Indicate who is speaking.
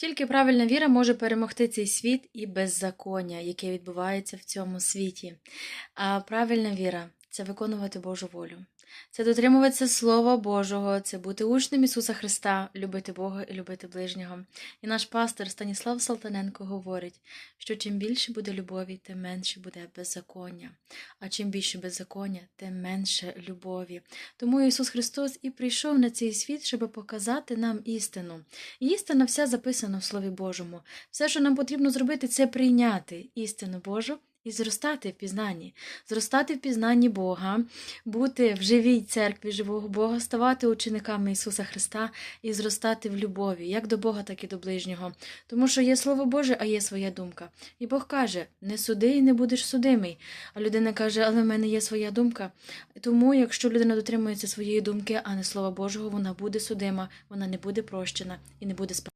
Speaker 1: Тільки правильна віра може перемогти цей світ і беззаконня, яке відбувається в цьому світі. А правильна віра це виконувати Божу волю. Це дотримуватися Слова Божого, це бути учнем Ісуса Христа, любити Бога і любити ближнього. І наш пастор Станіслав Салтаненко говорить, що чим більше буде любові, тим менше буде беззаконня. А чим більше беззаконня, тим менше любові. Тому Ісус Христос і прийшов на цей світ, щоб показати нам істину. І істина вся записана в Слові Божому. Все, що нам потрібно зробити, це прийняти істину Божу і зростати в пізнанні, зростати в пізнанні Бога, бути в живій церкві живого Бога, ставати учениками Ісуса Христа і зростати в любові, як до Бога, так і до ближнього. Тому що є Слово Боже, а є своя думка. І Бог каже: не суди і не будеш судимий. А людина каже, але в мене є своя думка. Тому, якщо людина дотримується своєї думки, а не Слова Божого, вона буде судима, вона не буде прощена і не буде спасена.